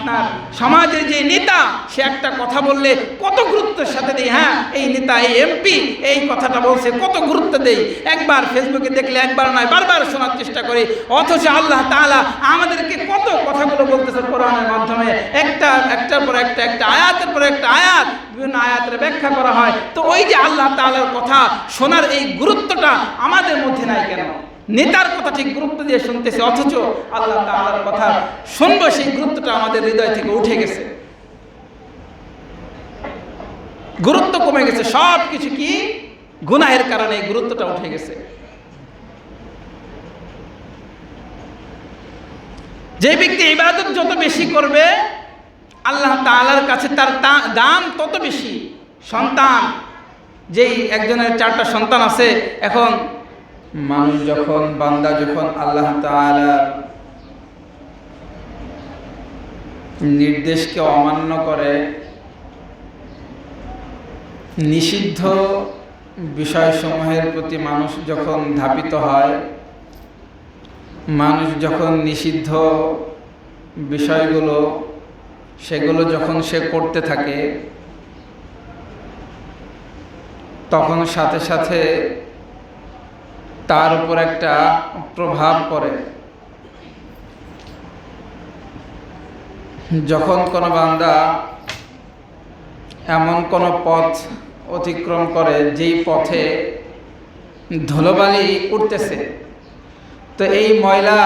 আপনার সমাজের যে নেতা, সে একটা কথা বললে কত গুরুত্বের সাথে দেই হ্যাঁ? এই নেতা, এই এমপি এই কথাটা বলছে, কত গুরুত্ব দেই। একবার ফেসবুকে দেখলে, একবার নয়, বারবার শোনার চেষ্টা করি। অথচ আল্লাহ তাআলা আমাদেরকে কত কথাগুলো বলতেছে কোরআনের মাধ্যমে। একটা, একটার পর একটা একটা আয়াতের পর একটা আয়াত, বিভিন্ন আয়াতের ব্যাখ্যা করা হয়। তো ওই যে আল্লাহ তাআলার কথা শোনার এই গুরুত্বটা আমাদের মধ্যে নাই কেন? নেতার কথা ঠিক গুরুত্ব দিয়ে শুনতেছে, অথচ আল্লাহ তাআলার কথা শুনব, সেই গুরুত্বটা আমাদের হৃদয় থেকে উঠে গেছে। গুরুত্ব কমে গেছে সব কিছু কি? গুনাহের কারণে এই গুরুত্বটা উঠে গেছে। যে ব্যক্তি ইবাদত যত বেশি করবে, আল্লাহ তাআলার কাছে তার দাম তত বেশি। সন্তান, যেই একজনের চারটা সন্তান আছে, এখন মানুষ যখন, বান্দা যখন আল্লাহ নির্দেশকে অমান্য করে, নিষিদ্ধ বিষয়সমূহের প্রতি মানুষ যখন ধাপিত হয়, মানুষ যখন নিষিদ্ধ বিষয়গুলো, সেগুলো যখন সে করতে থাকে, তখন সাথে সাথে তার উপর একটা প্রভাব পড়ে। যখন কোনো বান্দা এমন কোনো পথ অতিক্রম করে যেই পথে ধুলোবালি উঠতেছে, তো এই ময়লা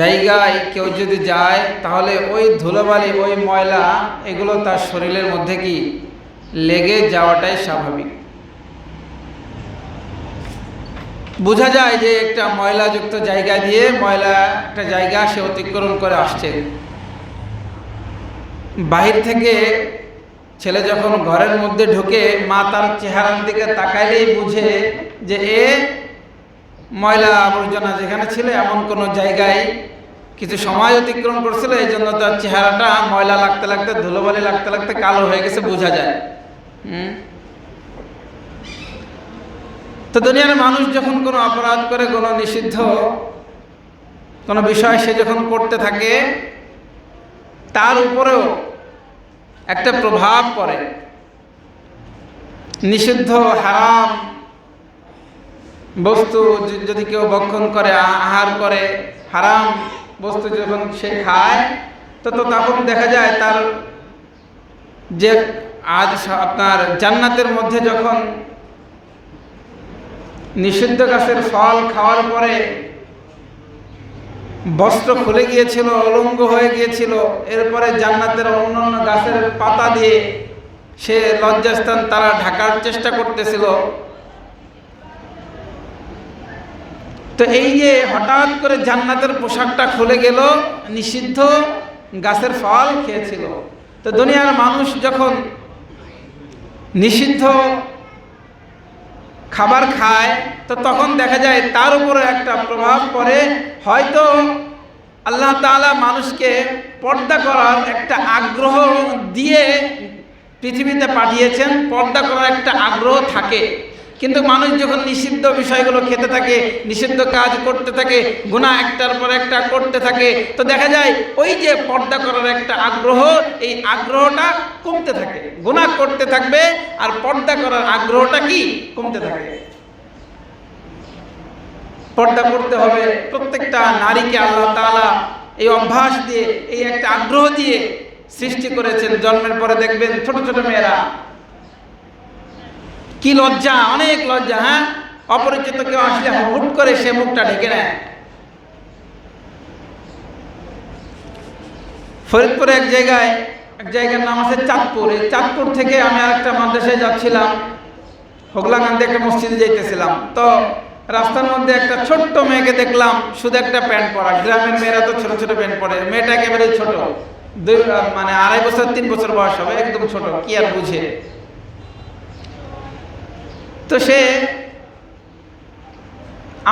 জায়গায় কেউ যদি যায়, তাহলে ওই ধুলোবালি, ওই ময়লা, এগুলো তার শরীরের মধ্যে কি লেগে যাওয়াটাই স্বাভাবিক। বোঝা যায় যে একটা ময়লাযুক্ত জায়গা দিয়ে ময়লা একটা জায়গা সে অতিক্রম করে আসছে। বাহির থেকে ছেলে যখন ঘরের মধ্যে ঢুকে, মা তার চেহারার দিকে তাকাইলেই বুঝে যে এ ময়লা আবর্জনা যেখানে ছিল এমন কোনো জায়গায় কিছু সময় অতিক্রম করছিল, এই জন্য তার চেহারাটা ময়লা লাগতে লাগতে, ধুলোবালি লাগতে লাগতে কালো হয়ে গেছে, বোঝা যায়। হুম? তো দুনিয়ার মানুষ যখন কোনো অপরাধ করে, কোনো নিষিদ্ধ কোনো বিষয় সে যখন করতে থাকে, তার উপরেও একটা প্রভাব পড়ে। নিষিদ্ধ, হারাম বস্তু যদি কেউ ভক্ষণ করে আহার করে, হারাম বস্তু যখন সে খায়, তো তো তখন দেখা যায় তার যে আজ আপনার জান্নাতের মধ্যে যখন নিষিদ্ধ গাছের ফল খাওয়ার পরে বস্ত্র খুলে গিয়েছিল, অলঙ্গ হয়ে গিয়েছিল। এরপরে জান্নাতের অন্যান্য গাছের পাতা দিয়ে সে লজ্জাস্থান তারা ঢাকার চেষ্টা করতেছিল। তো এই যে হঠাৎ করে জান্নাতের পোশাকটা খুলে গেল, নিষিদ্ধ গাছের ফল খেয়েছিল। তো দুনিয়ার মানুষ যখন নিষিদ্ধ খাবার খায়, তো তখন দেখা যায় তার উপরে একটা প্রভাব পড়ে। হয়তো আল্লাহ তালা মানুষকে পর্দা করার একটা আগ্রহ দিয়ে পৃথিবীতে পাঠিয়েছেন, পর্দা করার একটা আগ্রহ থাকে। কিন্তু মানুষ যখন নিষিদ্ধ বিষয়গুলো খেতে থাকে, নিষিদ্ধ কাজ করতে থাকে গুণা একটার পর একটা করতে থাকে, তো দেখা যায় ওই যে পর্দা করার একটা আগ্রহ, এই আগ্রহটা কমতে থাকে। গুণা করতে থাকবে আর পর্দা করার আগ্রহটা কি? কমতে থাকে। পর্দা করতে হবে। প্রত্যেকটা নারীকে আল্লাহ তাআলা এই অভ্যাস দিয়ে, এই একটা আগ্রহ দিয়ে সৃষ্টি করেছেন। জন্মের পরে দেখবেন ছোট ছোট মেয়েরা কি লজ্জা, অনেক লজ্জা হ্যাঁ? অপরিচিত কেউ আসলে হুট করে সে মুখটা ঢেকে নেয়। ফরিদপুরে এক জায়গায়, এক জায়গার নাম আছে চাঁদপুর। এই চাঁদপুর থেকে আমি আরেকটা মাদ্রাসায় যাচ্ছিলাম। হোগলাকান্দি একটা মসজিদে যাইতেছিলাম। তো রাস্তার মধ্যে একটা ছোট্ট মেয়েকে দেখলাম, শুধু একটা প্যান্ট পরা। গ্রামের মেয়েরা তো ছোট ছোট প্যান্ট পরে। মেয়েটা একেবারে ছোট। দুই মানে আড়াই বছর, তিন বছর বয়স হবে, একদম ছোট। কি আর বুঝে? তো সে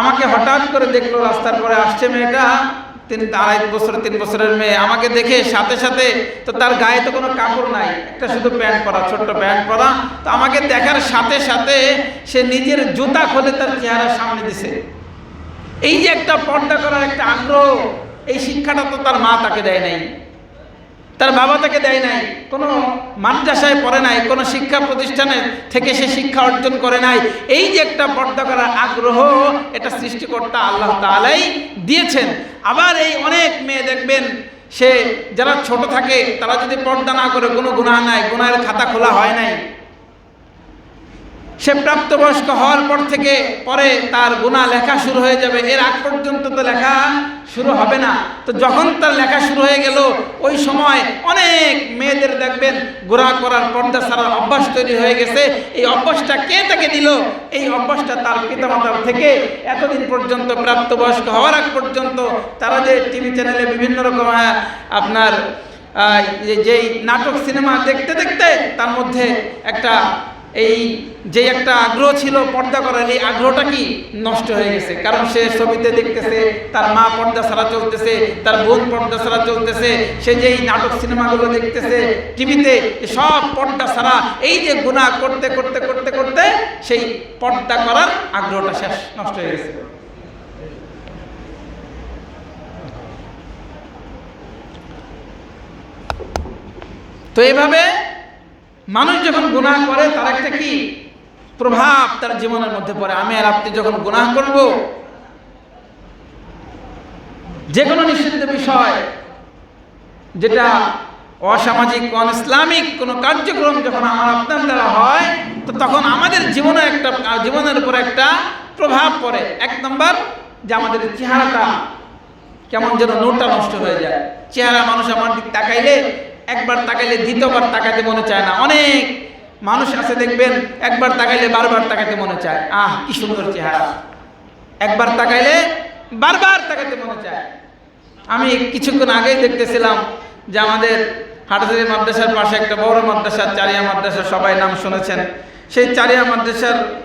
আমাকে হঠাৎ করে দেখল, রাস্তার পরে আসছে মেয়েটা, তিন আড়াই বছর, তিন বছরের মেয়ে। আমাকে দেখে সাথে সাথে তো তার গায়ে তো কোনো কাপড় নাই, একটা শুধু প্যান্ট পরা, ছোট্ট প্যান্ট পরা। তো আমাকে দেখার সাথে সাথে সে নিজের জুতা খুলে তার চেহারার সামনে দিছে। এই যে একটা পর্দা করার একটা আগ্রহ, এই শিক্ষাটা তো তার মা তাকে দেয় নাই। তার বাবা তাকে দেয় নাই। কোনো মাদ্রাসায় পড়ে নাই, কোনো শিক্ষা প্রতিষ্ঠানে থেকে সে শিক্ষা অর্জন করে নাই। এই যে একটা পর্দা করার আগ্রহ, এটা সৃষ্টিকর্তা আল্লাহ তালাই দিয়েছেন। আবার এই অনেক মেয়ে দেখবেন, সে যারা ছোট থাকে, তারা যদি পর্দা না করে, কোনো গুণা নাই গুণায়ের খাতা খোলা হয় নাই। সে প্রাপ্তবয়স্ক হওয়ার পর থেকে পরে তার গুণা লেখা শুরু হয়ে যাবে। এর আগ পর্যন্ত তো লেখা শুরু হবে না। তো যখন তার লেখা শুরু হয়ে গেল, ওই সময় অনেক মেয়েদের দেখবেন গোড়া করার পর্দা সারার অভ্যাস তৈরি হয়ে গেছে। এই অভ্যাসটা কে তাকে দিল? এই অভ্যাসটা তার পিতামাতার থেকে এতদিন পর্যন্ত প্রাপ্তবয়স্ক হওয়ার আগ পর্যন্ত তারা যে টিভি চ্যানেলে বিভিন্ন রকম আপনার যেই নাটক সিনেমা দেখতে দেখতে তার মধ্যে একটা এই যে একটা আগ্রহ ছিল পর্দা করার, এই আগ্রহটা কি নষ্ট হয়ে গেছে? কারণ সে ছবিতে দেখতেছে, তার মা পর্দা ছাড়া চলতেছে, তার বোন পর্দা ছাড়া চলতেছে, সে যেই নাটক সিনেমাগুলো দেখতেছে, টিভিতে সব পর্দা ছাড়া, এই যে গুণা করতে করতে করতে করতে, সেই পর্দা করার আগ্রহটা শেষ, নষ্ট হয়ে গেছে। তো এইভাবে মানুষ যখন গুনাহ করে, তার একটা কি? প্রভাব তার জীবনের মধ্যে পড়ে। আমি আর আপনি যখন গুণাহ করব যে কোনো নিষিদ্ধ বিষয়, যেটা অসামাজিক অন ইসলামিক কোনো কার্যক্রম যখন আমার আপনার দ্বারা হয়, তো তখন আমাদের জীবনে একটা, জীবনের উপর একটা প্রভাব পড়ে। এক নম্বর, যে আমাদের চেহারাটা কেমন যেন নোটটা নষ্ট হয়ে যায়। চেহারা মানুষ আমার দিক তাকাইলে একবার তাকাইলে, দ্বিতীয়বার তাকাইতে মনে চায় না। অনেক মানুষ আছে, দেখবেন, একবার তাকাইলে, বারবার তাকাইতে মনে চায়। আহ, কি সুন্দর চেহারা। একবার তাকাইলে, বারবার তাকাইতে মনে চায়। আমি কিছুক্ষণ আগেই দেখতেছিলাম যে আমাদের হাটহাজারি মাদ্রাসার পাশে একটা বড় মাদ্রাসা, চারিয়া মাদ্রাসা, সবাই নাম শুনেছেন। সেই চারিয়া মাদ্রাসার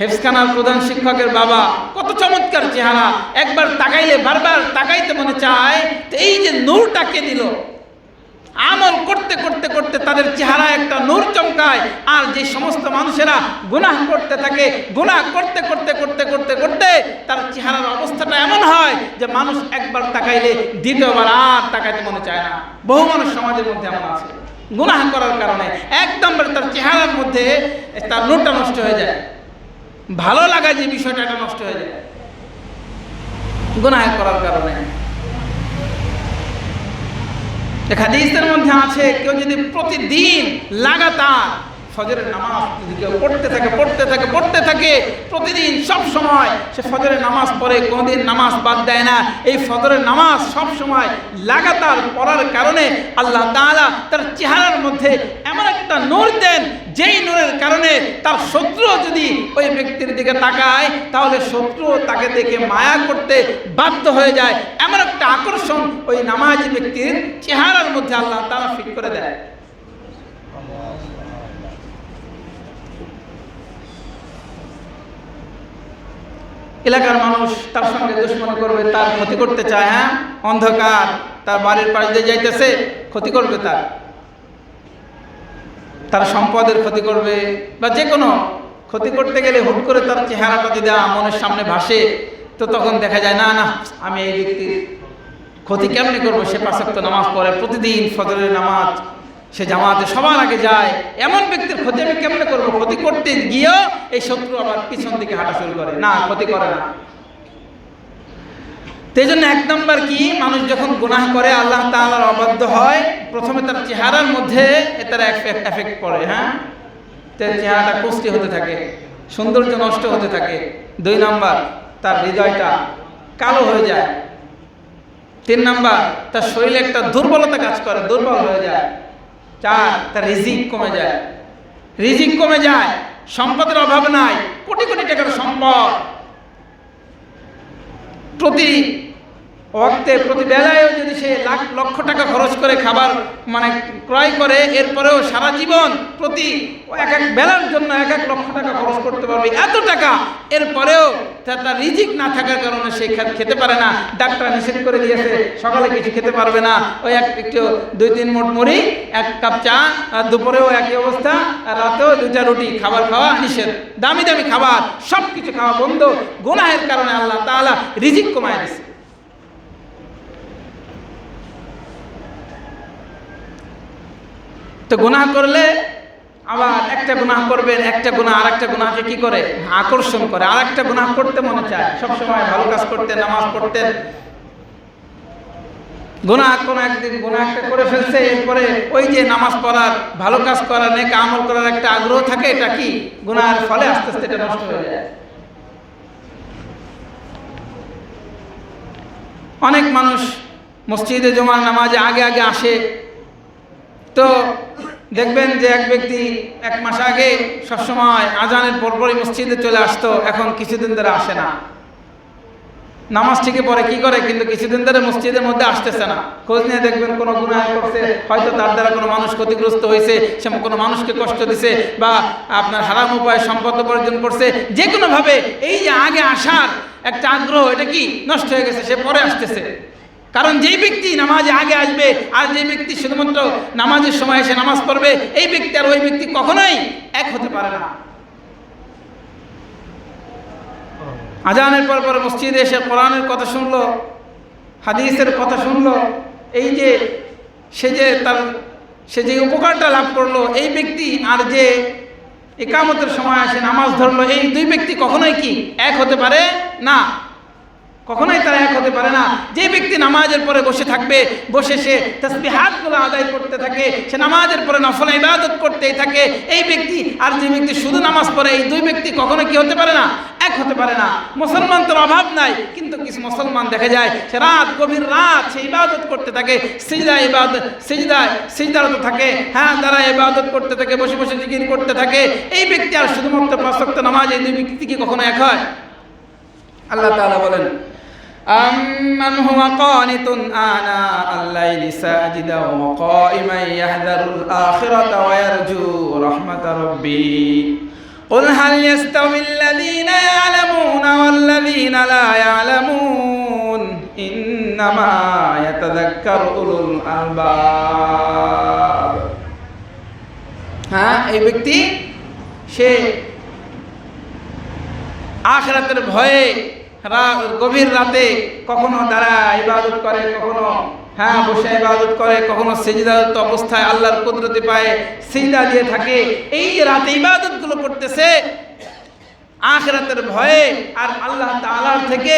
হেফসখানার প্রধান শিক্ষকের বাবা, কত চমৎকার চেহারা। একবার তাকাইলে, বারবার তাকাইতে মনে চায় এই যে নূরটাকে দিল? আমল করতে করতে করতে তাদের চেহারা একটা নূর চমকায়। আর যে সমস্ত মানুষেরা গুনাহ করতে থাকে, গুনাহ করতে করতে করতে করতে করতে তার চেহারার অবস্থাটা এমন হয় যে মানুষ একবার তাকাইলে দ্বিতীয়বার আর তাকাইতে মনে চায় না। বহু মানুষ সমাজের মধ্যে এমন আছে। গুনাহ করার কারণে একদম তার চেহারার মধ্যে তার নূরটা নষ্ট হয়ে যায়। ভালো লাগা যে বিষয়টা, এটা নষ্ট হয়ে যায়। গুনাহ করার কারণে। হাদিসের মধ্যে আছে কেউ যদি প্রতিদিন লাগাতার ফজরের নামাজ পড়তে থাকে পড়তে থাকে পড়তে থাকে, প্রতিদিন সব সময় সে ফজরের নামাজ পড়ে, কোনোদিন নামাজ বাদ দেয় না। এই ফজরের নামাজ সব সময় লাগাতার পড়ার কারণে আল্লাহ তাআলা তার চেহারার মধ্যে এমন একটা নূর দেন, যেই নূরের কারণে তার শত্রু যদি ওই ব্যক্তির দিকে তাকায়, তাহলে শত্রু তাকে দেখে মায়া করতে বাধ্য হয়ে যায়। এমন একটা আকর্ষণ ওই নামাজি ব্যক্তির চেহারার মধ্যে আল্লাহ তাআলা ফিট করে দেয়। এলাকার মানুষ তার সঙ্গে দুশ্মন করবে, তার ক্ষতি করতে চায় হ্যাঁ? অন্ধকার, তার বাড়ির পাশ দিয়ে যাইতেছে, ক্ষতি করবে তার। তার সম্পদের ক্ষতি করবে, বা যে কোনো ক্ষতি করতে গেলে হুট করে তার চেহারাটা যদি মনের সামনে ভাসে, তো তখন দেখা যায়, না না, আমি এই ব্যক্তির ক্ষতি কেমনি করব? সে পাশাক্ত নামাজ পড়ে, প্রতিদিন ফজরের নামাজ সে জামাতে সবার আগে যায়। এমন ব্যক্তির ক্ষতি আমি কেমনে করব? ক্ষতি করতে গিয়েও এই শত্রু আবার পিছন দিকে হাঁটা শুরু করে। না, ক্ষতি করে না। সেই জন্য এক নম্বর কি? মানুষ যখন গুনাহ করে, আল্লাহ তাআলার অবাধ্য হয়, প্রথমে তার চেহারার মধ্যে তার এফেক্ট পড়ে হ্যাঁ? তার চেহারাটা কুষ্টি হতে থাকে, সৌন্দর্য নষ্ট হতে থাকে। দুই নম্বর, তার হৃদয়টা কালো হয়ে যায়। তিন নম্বর, তার শরীরে একটা দুর্বলতা কাজ করে, দুর্বল হয়ে যায়। চার তার রিজিক কমে যায়। রিজিক কমে যায়, সম্পদের অভাব নাই, কোটি কোটি টাকার সম্পদ। প্রতি ওয়াক্তে প্রতি বেলায়ও যদি সে লাখ লক্ষ টাকা খরচ করে খাবার মানে ক্রয় করে, এরপরেও সারা জীবন প্রতি এক এক বেলার জন্য এক এক লক্ষ টাকা খরচ করতে পারবে, এত টাকা, এরপরেও তার রিজিক না থাকার কারণে সে খেতে পারে না। ডাক্তার নিষেধ করে দিয়েছে, সকালে কিছু খেতে পারবে না। ওই এক, একটু দুই তিন মোট মুড়ি, এক কাপ চা, আর দুপুরেও একই অবস্থা, আর রাতেও দুইটা রুটি, খাবার খাওয়া নিষেধ। দামি দামি খাবার সব কিছু খাওয়া বন্ধ। গুনাহের কারণে আল্লাহ তাআলা রিজিক কমায় দিছে তো গুনাহ করলে আবার একটা গুনাহ করবেন একটা গুনাহ আর একটা গুনাহকে কি করে? আকর্ষণ করে। আর একটা গুনাহ করতে মনে চায়। সবসময় ভালো কাজ করতেন নামাজ পড়তেন গুনাহ কোনো একদিন গুনাহ একটা করে ফেলছে, এরপরে ওই যে নামাজ পড়ার, ভালো কাজ করার, নেক আমল করার একটা আগ্রহ থাকে, এটা কি? গুনাহের ফলে আস্তে আস্তে এটা নষ্ট হয়ে যায়। অনেক মানুষ মসজিদে জমার নামাজে আগে আগে আসে তো দেখবেন যে এক ব্যক্তি এক মাস আগে সবসময় আজানের পরপরই মসজিদে চলে আসতো, এখন কিছুদিন ধরে আসে না। নামাজ ঠিকই পরে কি করে? কিন্তু কিছুদিন ধরে মসজিদের মধ্যে আসতেছে না। খোঁজ নিয়ে দেখবেন কোনো গুনাহ করছে হয়তো তার দ্বারা কোনো মানুষ ক্ষতিগ্রস্ত হয়েছে, সে কোনো মানুষকে কষ্ট দিছে বা আপনার হারাম উপায়ে সম্পদ উপার্জন করছে। যে কোনোভাবে এই যে আগে আসার একটা আগ্রহ, এটা কি? নষ্ট হয়ে গেছে, সে পরে আসতেছে। কারণ যেই ব্যক্তি নামাজে আগে আসবে, আর যে ব্যক্তি শুধুমাত্র নামাজের সময় এসে নামাজ পড়বে, এই ব্যক্তি আর ওই ব্যক্তি কখনোই এক হতে পারে না। আজানের পর পর মসজিদে এসে কোরআনের কথা শুনলো, হাদিসের কথা শুনলো, এই যে সে যে তার, সে যে উপকারটা লাভ করল, এই ব্যক্তি আর যে একামতের সময় আসে নামাজ ধরলো, এই দুই ব্যক্তি কখনোই কি এক হতে পারে না। কখনোই তারা এক হতে পারে না। যে ব্যক্তি নামাজের পরে বসে থাকবে, বসে সে তসবিহাতগুলো আদায় করতে থাকে, সে নামাজের পরে নফল ইবাদত করতেই থাকে। এই ব্যক্তি আর যে ব্যক্তি শুধু নামাজ পড়ে, এই দুই ব্যক্তি কখনো কি হতে পারে না? এক হতে পারে না। মুসলমান তোর অভাব নাই, কিন্তু কিছু মুসলমান দেখা যায়, সে রাত, গভীর রাত সে ইবাদত করতে থাকে। সিজদা ইবাদত সিজদায় সিজদারত থাকে। হ্যাঁ তারা ইবাদত করতে থাকে, বসে বসে জিকির করতে থাকে। এই ব্যক্তি আর শুধুমাত্র পাঁচ ওয়াক্ত নামাজ এই দুই ব্যক্তি কি কখনো এক হয়? আল্লাহ তাআলা বলেন أمن هو قانت آناء الليل ساجدا وقائما يحذر الآخرة ويرجو رحمة ربي قل هل يستوي الذين يعلمون والذين لا يعلمون إنما يتذكر أولو الألباب হ্যাঁ এই ব্যক্তি সে আখরাতের ভয়ে গভীর রাতে কখনো তারা ইবাদত করে, কখনো হ্যাঁ বসে ইবাদত করে, কখনো সেজদারত অবস্থায় আল্লাহর কুদরতি পায় সিজদা দিয়ে থাকে। এই যে রাতে ইবাদতগুলো করতেছে, আখরাতের ভয়ে আর আল্লাহ তালার থেকে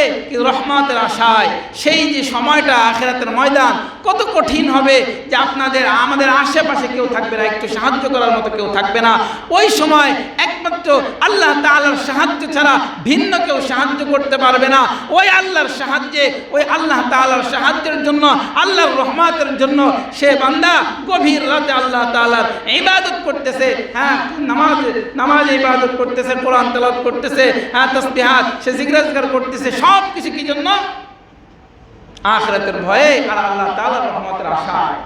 রহমতের আশায়। সেই যে সময়টা আখেরাতের ময়দান কত কঠিন হবে যে আপনাদের, আমাদের আশেপাশে কেউ থাকবে না, একটু সাহায্য করার মতো কেউ থাকবে না। ওই সময় একমাত্র আল্লাহ তাআলার সাহায্য ছাড়া ভিন্ন কেউ সাহায্য করতে পারবে না। ওই আল্লাহর সাহায্যে, ওই আল্লাহ তাআলার সাহায্যের জন্য, আল্লাহর রহমতের জন্য সে বান্দা গভীর রাতে আল্লাহ তাআলার ইবাদত করতেছে। হ্যাঁ নামাজ নামাজ ইবাদত করতেছে, কোরআন তালাত করতেছে হ্যাঁ তসবিহাত, সে জিজ্ঞাসা করতেছে সব কিছু কি জন্য? আখরাতের ভয়ে আর আল্লাহ তাআলার রহমতের আশায়।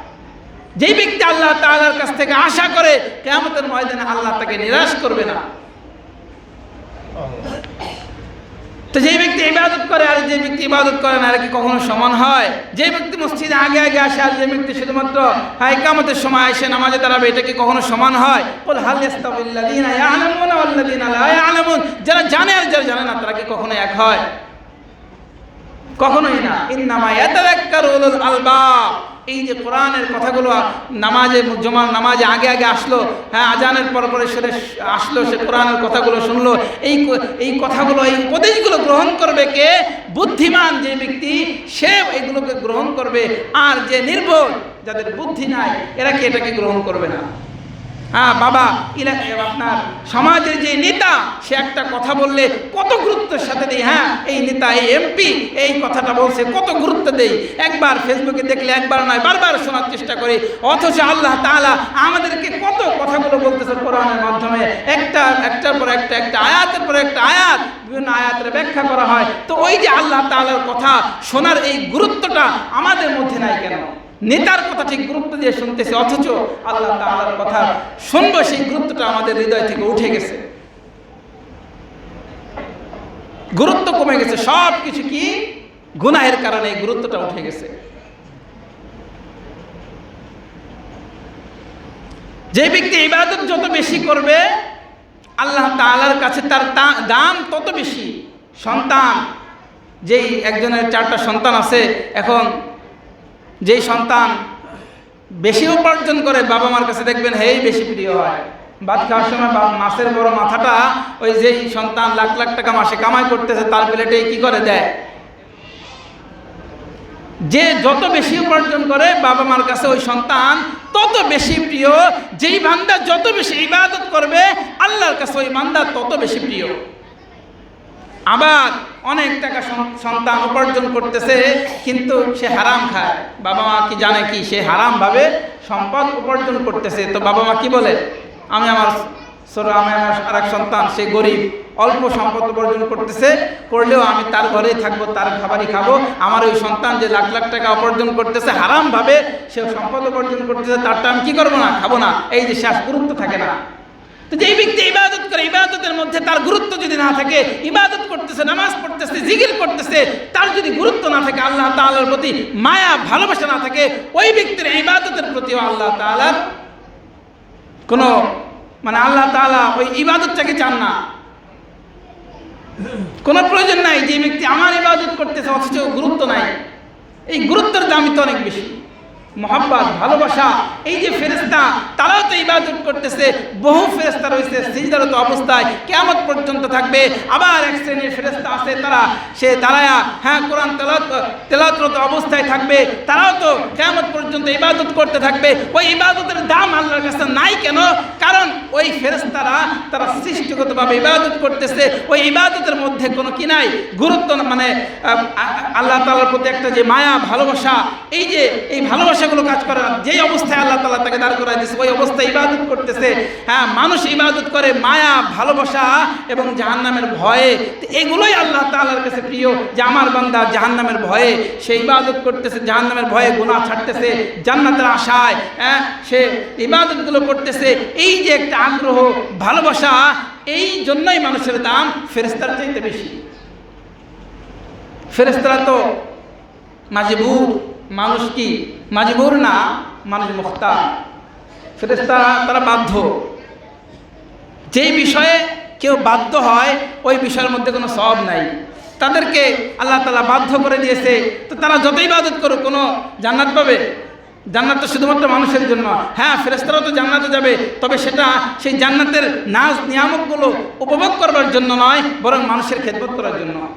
যেই ব্যক্তি আল্লাহ তাআলার কাছ থেকে আশা করে কিয়ামতের ময়দানে আল্লাহ তাকে নিরাশ করবে না। তো যেই ব্যক্তি ইবাদত করে আর যে ব্যক্তি ইবাদত করে না আর কি কখনো সমান হয়? যে ব্যক্তি মসজিদে আগে আগে আসে আর যে ব্যক্তি শুধুমাত্র হ্যাঁ ইকামতের সময় আসে নামাজে দাঁড়াবে এটা কি কখনো সমান হয়? বল হাল ইয়াস্তাবিল্লাযীনা ইয়ালামুনা ওয়াল্লাযীনা লা ইয়ালামুন। যারা জানে আর যারা জানে না, তারা কি কখনো এক হয়? কখনোই না। ইন্নামা ইয়াতাযাক্কারু উলুল আলবাব। এই যে কোরআনের কথাগুলো নামাজে জমা নামাজে আগে আগে আসলো হ্যাঁ আজানের পর পরে সেরে আসলো, সে কোরআনের কথাগুলো শুনলো। এই এই কথাগুলো, এই উপদেশগুলো গ্রহণ করবে কে? বুদ্ধিমান যে ব্যক্তি, সে এগুলোকে গ্রহণ করবে। আর যে নির্ভর যাদের বুদ্ধি নাই, এরা কি এটাকে গ্রহণ করবে না? হ্যাঁ বাবা আপনার সমাজের যে নেতা, সে একটা কথা বললে কত গুরুত্বের সাথে দেই হ্যাঁ? এই নেতা, এই এমপি এই কথাটা বলছে, কত গুরুত্ব দেই। একবার ফেসবুকে দেখলে, একবার নয়, বারবার শোনার চেষ্টা করি। অথচ আল্লাহ তাআলা আমাদেরকে কত কথাগুলো বলতেছে কোরআনের মাধ্যমে। একটা, একটার পর একটা একটা আয়াতের পর একটা আয়াত, বিভিন্ন আয়াতের ব্যাখ্যা করা হয়। তো ওই যে আল্লাহ তাআলার কথা শোনার এই গুরুত্বটা আমাদের মধ্যে নাই কেন? নেতার কথা ঠিক গুরুত্ব দিয়ে শুনতেছে, অথচ আল্লাহ তাআলার কথা শুনব, সেই গুরুত্বটা আমাদের হৃদয় থেকে উঠে গেছে। গুরুত্ব কমে গেছে সব কিছু কি? গুনাহের কারণে এই গুরুত্বটা উঠে গেছে। যে ব্যক্তি ইবাদত যত বেশি করবে, আল্লাহ তাআলার কাছে তার দাম তত বেশি। সন্তান, যেই একজনের চারটা সন্তান আছে, এখন যেই সন্তান বেশি উপার্জন করে, বাবা মার কাছে দেখবেন, হেই, বেশি প্রিয় হয়। ভাত খাওয়ার সময় মাছের বড় মাথাটা ওই যেই সন্তান লাখ লাখ টাকা মাসে কামাই করতেছে, তার প্লেটে কি করে দেয়? যে যত বেশি উপার্জন করে, বাবা মার কাছে ওই সন্তান তত বেশি প্রিয়। যেই বান্দা যত বেশি ইবাদত করবে, আল্লাহর কাছে ওই বান্দা তত বেশি প্রিয়। আবার অনেক টাকা সন্তান উপার্জন করতেছে, কিন্তু সে হারাম খায়। বাবা মা কি জানে কি? সে হারাম ভাবে সম্পদ উপার্জন করতেছে। তো বাবা মা কি বলে? আমি আমার ছোট, আমি আমার আর এক সন্তান, সে গরিব, অল্প সম্পদ উপার্জন করতেছে, করলেও আমি তার ঘরেই থাকব, তার খাবারই খাব। আমার ওই সন্তান যে লাখ লাখ টাকা উপার্জন করতেছে, হারামভাবে সে সম্পদ উপার্জন করতেছে তারটা আমি কি করব না? খাব না। এই যে শ্বাস, গুরুত্ব থাকে না। তো যেই ব্যক্তি ইবাদত করে, ইবাদতের মধ্যে তার গুরুত্ব যদি না থাকে, ইবাদত করতেছে, নামাজ পড়তেছে জিগির করতেছে, তার যদি গুরুত্ব না থাকে, আল্লাহ তালার প্রতি মায়া, ভালোবাসা না থাকে, ওই ব্যক্তির ইবাদতের প্রতিও আল্লাহ তালার কোনো মানে আল্লাহ তাআলা ওই ইবাদতটাকে চান না। কোনো প্রয়োজন নাই, যে ব্যক্তি আমার ইবাদত করতেছে, অথচ গুরুত্ব নাই। এই গুরুত্বের দামই তো অনেক বেশি। মহাব্বাত ভালোবাসা, এই যে ফেরেস্তা তারাও তো ইবাদত করতেছে, বহু ফেরেস্তা রয়েছে, সিজদারত অবস্থায় কেমন পর্যন্ত থাকবে। আবার এক শ্রেণির ফেরেস্তা আছে, তারা, সে তারায়া হ্যাঁ কোরআন তেলাত তেলাতরত অবস্থায় থাকবে। তারাও তো কেমন পর্যন্ত ইবাদত করতে থাকবে। ওই ইবাদতের দাম আল্লাহর কাছে নাই কেন? কারণ ওই ফেরেস্তারা তারা সৃষ্টিগতভাবে ইবাদত করতেছে। ওই ইবাদতের মধ্যে কোনো কি নাই? গুরুত্ব মানে আল্লাহ তাআলার প্রতি একটা যে মায়া, ভালোবাসা, এই যে, এই ভালোবাসাগুলো কাজ করে না। যেই অবস্থায় আল্লাহ তাআলা তাকে দাঁড় করাই দিয়েছে, ওই অবস্থায় ইবাদত করতেছে। হ্যাঁ মানুষ ইবাদত করে মায়া, ভালোবাসা এবং জাহান্নামের ভয়ে। এগুলোই আল্লাহ তাআলার কাছে প্রিয় যে আমার বান্দা জাহান্নামের ভয়ে, সে ইবাদত করতেছে, জাহান্নামের ভয়ে গুনাহ ছাড়তেছে, জান্নাতের আশায় হ্যাঁ সে ইবাদতগুলো করতেছে। এই যে একটা আগ্রহ, ভালোবাসা, এই জন্যই মানুষের দাম ফেরেস্তার চাইতে বেশি। ফেরেস্তারা তো মাজবুর মানুষ কি? মাজবুর না মানুষ মুখতার। ফেরেস্তারা তারা বাধ্য। যেই বিষয়ে কেউ বাধ্য হয়, ওই বিষয়ের মধ্যে কোনো সব নাই। তাদেরকে আল্লাহ তালা বাধ্য করে দিয়েছে। তো তারা যতই ইবাদত করুক, কোনো জান্নাত পাবে? জান্নাত তো শুধুমাত্র মানুষের জন্য। হ্যাঁ ফেরেস্তারাও তো জান্নাতে যাবে। তবে সেটা সেই জান্নাতের নাচ নিয়ামকগুলো উপভোগ করবার জন্য নয়, বরং মানুষের খেদমত করার জন্য।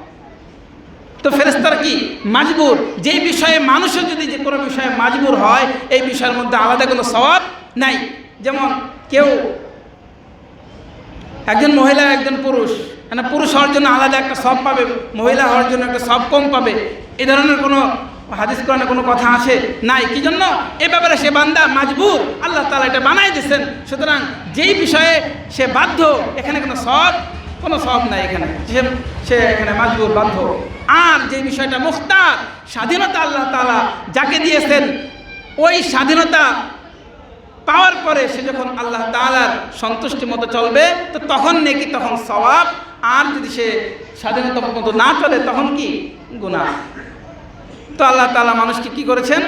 তো ফেরেস্তার কি? মাজবুর। যেই বিষয়ে মানুষও যদি যে কোনো বিষয়ে মাজবুর হয়, এই বিষয়ের মধ্যে আলাদা কোনো স্বভাব নাই। যেমন কেউ একজন মহিলা, একজন পুরুষ। মানে পুরুষ হওয়ার জন্য আলাদা একটা সব পাবে, মহিলা হওয়ার জন্য একটা সব কম পাবে। এ ধরনের কোনো হাদিস কোরআনে কোনো কথা আছে নাই। কি জন্য? এ ব্যাপারে সে বান্দা মাজবুর। আল্লাহ তালা এটা বানাই দিয়েছেন। সুতরাং যেই বিষয়ে সে বাধ্য, এখানে কোনো সব কোনো সব নাই এখানে। সে সে এখানে মাজবুর বাধ্য। আর যে বিষয়টা মুখতার, স্বাধীনতা আল্লাহ তালা যাকে দিয়েছেন, ওই স্বাধীনতা পাওয়ার পরে সে যখন আল্লাহ তাআলার সন্তুষ্টি মতো চলবে, তো তখন নেকি, তখন স্বভাব আর যদি সে স্বাধীনতা মতো না চলে, তখন কি? গুনাহ। তো আল্লাহ তাআলা মানুষকে কি করেছেন?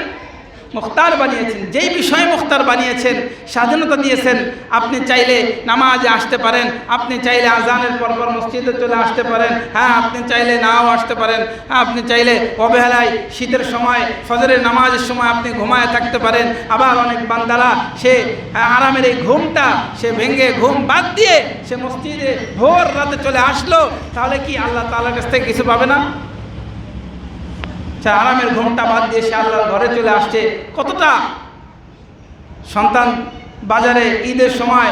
মুখতার বানিয়েছেন যেই বিষয়ে মুখতার বানিয়েছেন স্বাধীনতা দিয়েছেন আপনি চাইলে নামাজে আসতে পারেন আপনি চাইলে আজানের পরপর মসজিদে চলে আসতে পারেন হ্যাঁ আপনি চাইলে নাও আসতে পারেন হ্যাঁ আপনি চাইলে অবহেলায় শীতের সময় ফজরের নামাজের সময় আপনি ঘুমায় থাকতে পারেন আবার অনেক বান্দারা সে হ্যাঁ, আরামের এই ঘুমটা সে ভেঙে ঘুম বাদ দিয়ে সে মসজিদে ভোর রাতে চলে আসলো তাহলে কি আল্লাহ তাআলার কাছ থেকে কিছু পাবে না? সে আরামের ঘুমটা বাদ দিয়ে সে আল্লাহর ঘরে চলে আসছে। কতটা সন্তান বাজারে ঈদের সময়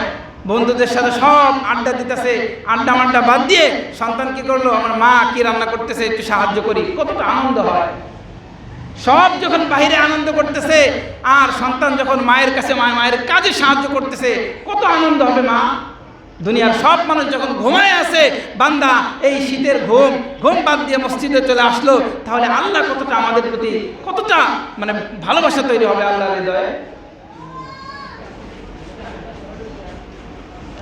বন্ধুদের সাথে সব আড্ডা দিতেছে, আড্ডা মাড্ডা বাদ দিয়ে সন্তান কি করল? আমার মা কি রান্না করতেছে, একটু সাহায্য করি। কতটা আনন্দ হয়। সব যখন বাইরে আনন্দ করতেছে, আর সন্তান যখন মায়ের কাছে, মায়ের কাজে সাহায্য করতেছে, কত আনন্দ হবে মা? দুনিয়ার সব মানুষ যখন ঘুমায় আছে বান্দা এই শীতের ঘুম ঘুম বাদ দিয়ে মসজিদে চলে আসলো, তাহলে আল্লাহ কতটা আমাদের প্রতি কতটা মানে ভালোবাসা তৈরি হবে আল্লাহ হৃদয়ে?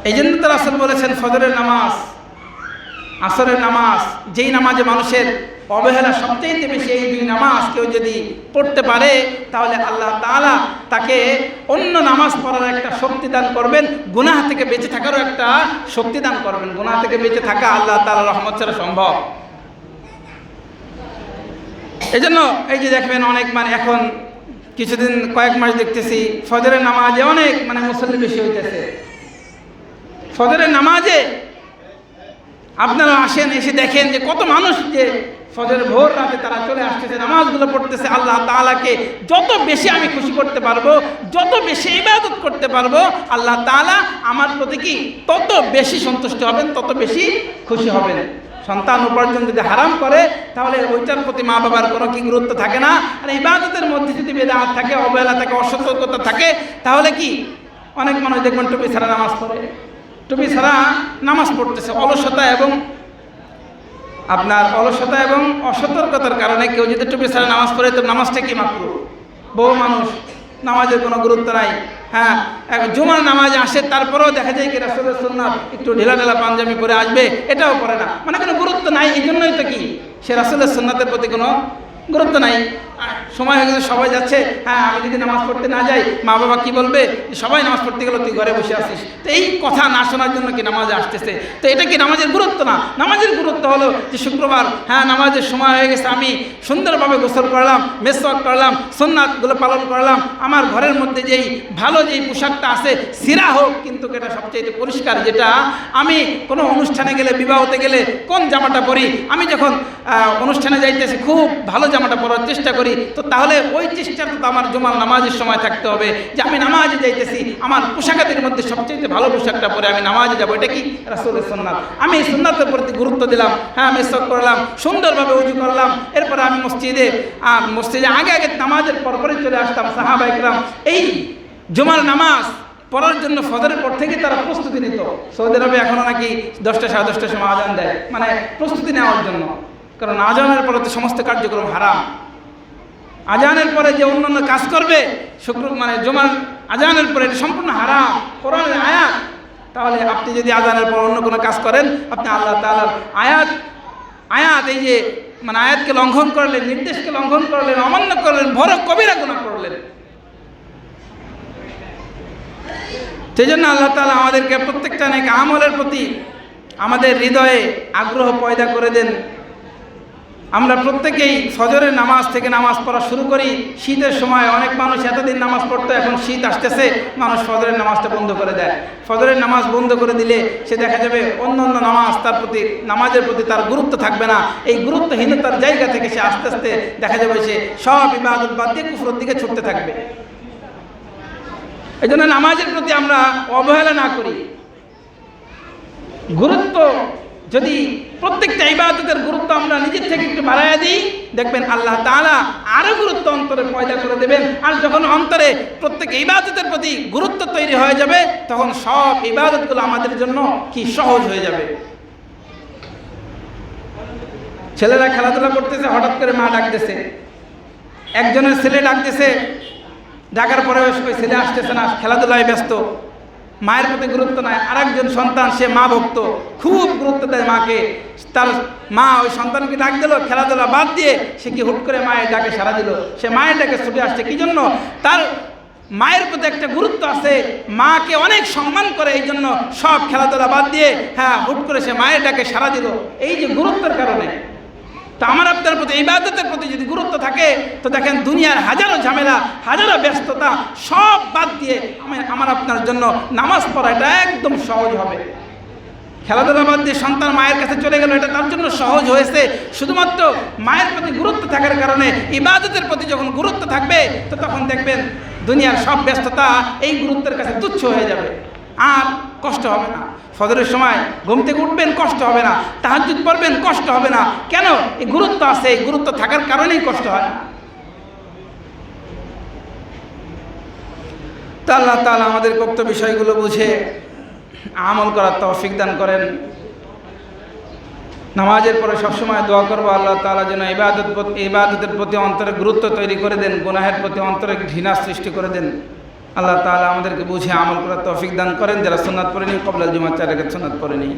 এই জন্য তো রাসুল বলেছেন, ফজরের নামাজ, আসরের নামাজ, যেই নামাজে মানুষের অবহেলা সবচেয়ে বেশি এই দুই নামাজ কেউ যদি পড়তে পারে, তাহলে আল্লাহ তাআলা তাকে অন্য নামাজ পড়ার একটা শক্তি দান করবেন, গুনাহ থেকে বেঁচে থাকারও একটা শক্তি দান করবেন। গুনাহ থেকে বেঁচে থাকা আল্লাহ তাআলা রহমত ছাড়া সম্ভব। এই জন্য এই যে দেখবেন অনেক মানে এখন কিছুদিন কয়েক মাস দেখতেছি, ফজরের নামাজে অনেক মানে মুসল্লি বেশি হইতেছে। ফজরের নামাজে আপনারা আসেন, এসে দেখেন যে কত মানুষ যে ফজরের ভোর রাতে তারা চলে আসতেছে, নামাজগুলো পড়তেছে, আল্লাহ তাআলাকে যত বেশি আমি খুশি করতে পারব, যত বেশি ইবাদত করতে পারব, আল্লাহ তাআলা আমার প্রতি কি তত বেশি সন্তুষ্ট হবেন, তত বেশি খুশি হবেন। সন্তান উপার্জন যদি হারাম করে, তাহলে ওইটার প্রতি মা বাবার কোনো কি গুরুত্ব থাকে না? আর ইবাদতের মধ্যে যদি বেদাত থাকে, অবহেলা থাকে, অসতর্কতা থাকে, তাহলে কি? অনেক মানুষ দেখবেন টুপি ছাড়া নামাজ পড়ে। টুপি ছাড়া নামাজ পড়তেছে, অলসতা এবং আপনার অলসতা এবং অসতর্কতার কারণে কেউ যদি টুপি ছাড়া নামাজ পড়ে, তো নামাজটা কি মাত্র বহু মানুষ নামাজের কোনো গুরুত্ব নাই। হ্যাঁ জুমার নামাজ আসে, তারপরেও দেখা যায় কি রাসুলের সুন্নাত একটু ঢিলা ঢেলা পাঞ্জাবি পরে আসবে, এটাও পরে না। মানে কোনো গুরুত্ব নাই, এই জন্যই তো কি? সে রাসুলের সুন্নাতের প্রতি কোনো গুরুত্ব নাই। সময় হয়ে গেছে সবাই যাচ্ছে হ্যাঁ আমি যদি নামাজ পড়তে না যাই মা বাবা কি বলবে? সবাই নামাজ পড়তে গেলে তুই ঘরে বসে আসিস তো এই কথা না শোনার জন্য কি নামাজে আসতেছে? তো এটা কি নামাজের গুরুত্ব না? নামাজের গুরুত্ব হলো যে শুক্রবার হ্যাঁ নামাজের সময় হয়ে গেছে, আমি সুন্দরভাবে গোসল করলাম, মেসওয়াক করলাম সোননাথগুলো পালন করলাম। আমার ঘরের মধ্যে যেই ভালো যেই পোশাকটা আছে সিরা হোক কিন্তু এটা সবচেয়ে পরিষ্কার, যেটা আমি কোনো অনুষ্ঠানে গেলে, বিবাহতে গেলে কোন জামাটা পরি? আমি যখন অনুষ্ঠানে যাইতেছি, খুব ভালো জামাটা পরার চেষ্টা করি। তো তাহলে ওই চেষ্টাটা তো আমার জমার নামাজের সময় থাকতে হবে। যে আমি নামাজে যাইতেছি, আমার পোশাকাদের মধ্যে সবচেয়ে ভালো পোশাকটা পরে আমি নামাজে যাব, এটা কি রাসুলের সুন্নাত? আমি এই সুন্নাতের প্রতি গুরুত্ব দিলাম হ্যাঁ আমি সব করলাম, সুন্দরভাবে উজু করলাম, এরপরে আমি মসজিদে মসজিদে আগে আগে নামাজের পরপরই চলে আসতাম সাহাবা ইকরাম এই জুমার নামাজ পড়ার জন্য ফজরের পর থেকে তারা প্রস্তুতি নিত। সৌদি আরবে এখনও নাকি দশটা সাড়ে দশটার সময় আজান দেয় মানে প্রস্তুতি নেওয়ার জন্য। কারণ আজানের পরে তো সমস্ত কার্যক্রম হারাম। আজানের পরে যে অন্যান্য কাজ করবে, শুক্র মানে জমার আজানের পরে এটা সম্পূর্ণ হারাম। কোরআনের আয়াত। তাহলে আপনি যদি আজানের পর অন্য কোনো কাজ করেন, আপনি আল্লাহ তাআলার আয়াত আয়াত এই যে মানে আয়াতকে লঙ্ঘন করলেন, নির্দেশকে লঙ্ঘন করলেন, অমান্য করলেন বড় কবিরা গুণা করলেন। সেই জন্য আল্লাহ তালা আমাদেরকে প্রত্যেকটা নাকি আমলের প্রতি আমাদের হৃদয়ে আগ্রহ পয়দা করে দেন। আমরা প্রত্যেকেই ফজরের নামাজ থেকে নামাজ পড়া শুরু করি। শীতের সময় অনেক মানুষ এতদিন নামাজ পড়তো, এখন শীত আসতেছে, মানুষ ফজরের নামাজটা বন্ধ করে দেয়। ফজরের নামাজ বন্ধ করে দিলে সে দেখা যাবে অন্য অন্য নামাজ তার প্রতি, নামাজের প্রতি তার গুরুত্ব থাকবে না। এই গুরুত্বহীনতার জায়গা থেকে সে আস্তে আস্তে দেখা যাবে সে সব ইবাদত বাদ দিয়ে কুফরের দিকে ছুটতে থাকবে। এই জন্য নামাজের প্রতি আমরা অবহেলা না করি। গুরুত্ব যদি প্রত্যেকটা ইবাদতের গুরুত্ব আমরা নিজের থেকে একটু বাড়াইয়া দিই, দেখবেন আল্লাহ তাআলা আরও গুরুত্ব অন্তরে পয়দা করে দেবেন। আর যখন অন্তরে প্রত্যেক ইবাদতের প্রতি গুরুত্ব তৈরি হয়ে যাবে, তখন সব ইবাদতগুলো আমাদের জন্য কি সহজ হয়ে যাবে। ছেলেরা খেলাধুলা করতেছে, হঠাৎ করে মা ডাকতেছে। একজনের ছেলে ডাকতেছে, ডাকার পরে ওই ছেলে আসতেছে না, খেলাধুলায় ব্যস্ত। মায়ের প্রতি গুরুত্ব নাই, আরেকজন সন্তান, সে মা ভক্ত। খুব গুরুত্ব দেয় মাকে। তার মা ওই সন্তানকে ডাক দিল, খেলাধুলা বাদ দিয়ে সে কি হুট করে মায়ের ডাকে সারা দিল। সে মায়ের ডাকে ছুটে আসছে। কি জন্য? তার মায়ের প্রতি একটা গুরুত্ব আছে। মাকে অনেক সম্মান করে এই জন্য সব খেলাধুলা বাদ দিয়ে হ্যাঁ হুট করে সে মায়ের ডাকে সারা দিল। এই যে গুরুত্বের কারণে তো আমার আপনার প্রতি, ইবাদতের প্রতি যদি গুরুত্ব থাকে, তো দেখেন দুনিয়ার হাজারো ঝামেলা, হাজারো ব্যস্ততা, সব বাদ দিয়ে আমি আমার আপনার জন্য নামাজ পড়া এটা একদম সহজ হবে। খেলাধুলা বাদ দিয়ে সন্তান মায়ের কাছে চলে গেল, এটা তার জন্য সহজ হয়েছে। শুধুমাত্র মায়ের প্রতি গুরুত্ব থাকার কারণে, ইবাদতের প্রতি যখন গুরুত্ব থাকবে, তো তখন দেখবেন দুনিয়ার সব ব্যস্ততা এই গুরুত্বের কাছে তুচ্ছ হয়ে যাবে। আর কষ্ট হবে না। ফজরের সময় ঘুম থেকে উঠবেন, কষ্ট হবে না। তাহাজুদ পড়বেন, কষ্ট হবে না। কেন? এই গুরুত্ব আছে, এই গুরুত্ব থাকার কারণেই কষ্ট হয় না। তা আল্লাহ আমাদের গুপ্ত বিষয়গুলো বুঝে আমল করার তৌফিক দান করেন। নামাজের পরে সবসময় দোয়া করব, আল্লাহ তালা যেন ইবাদত, ইবাদতের প্রতি অন্তরে গুরুত্ব তৈরি করে দেন, গুনাহের প্রতি অন্তরে ঘৃণা সৃষ্টি করে দেন। আল্লাহ তালা আমাদেরকে বুঝে আমল করার তৌফিক দান করেন, যারা সোনাদ পড়েনি, কবলাল জুমার চার রেখে সুন্নাত পড়েনি।